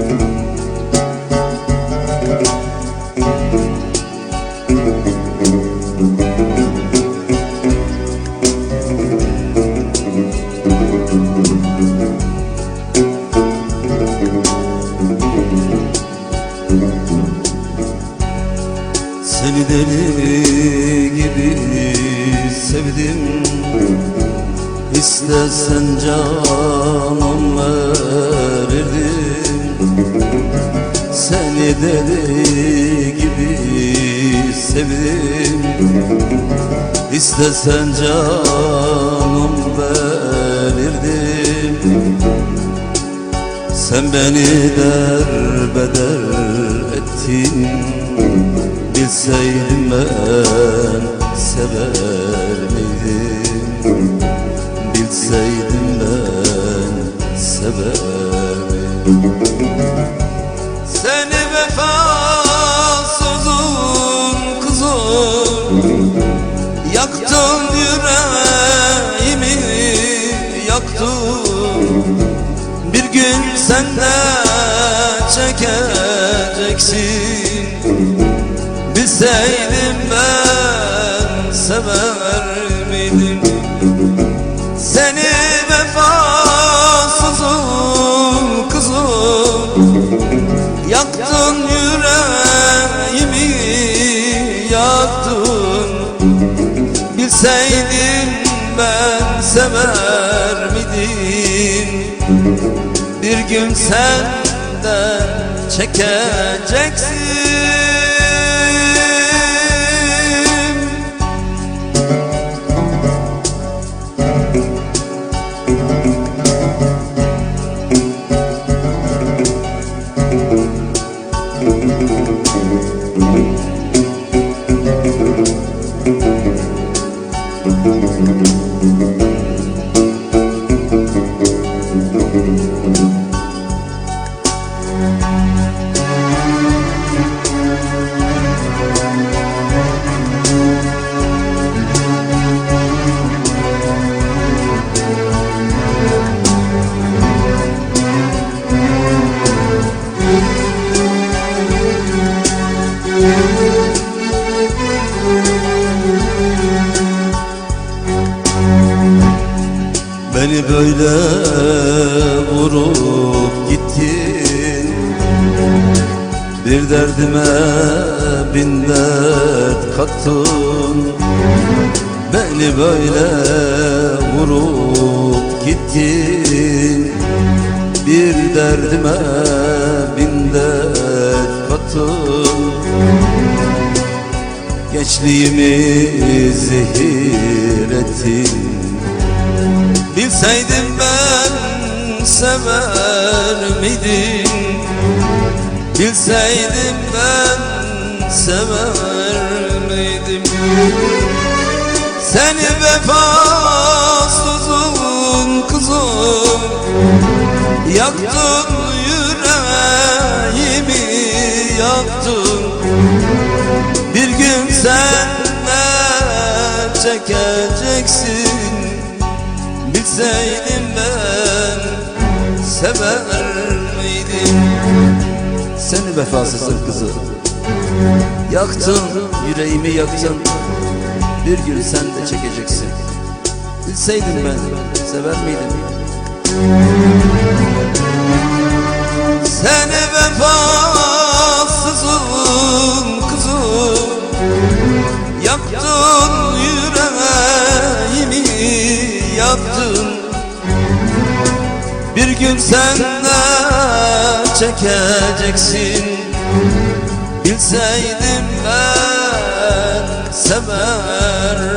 Seni deli gibi sevdim. İstesen canım ver deli gibi sevdim. İstesen canım verirdim Sen beni derbeder ettin. Bilseydim ben sever miydim? Bilseydim ben sever miydim Bilseydim ben sever miydim Seni vefasızım kızım. Yaktın yüreğimi yaktın. Bilseydim ben sever miydim Bir gün senden çekeceksin Beni böyle vurup gittin. Bir derdime bin dert kattın. Beni böyle vurup gittin. Bir derdime bin dert kattın. Gençliğimi zehir ettin Bilseydim ben sever miydim Bilseydim ben sever miydim Seni vefasızın kızım Yaktın yüreğimi yaktın. Bir gün sen ne çekeceksin Bilseydim ben. Sever miydim? Seni vefasızın kızı Yaktın yüreğimi yaktın. Bir gün sen de çekeceksin. Bilseydim ben sever miydim? Seni vefasızın gün sen de çekeceksin. Bilseydim ben sever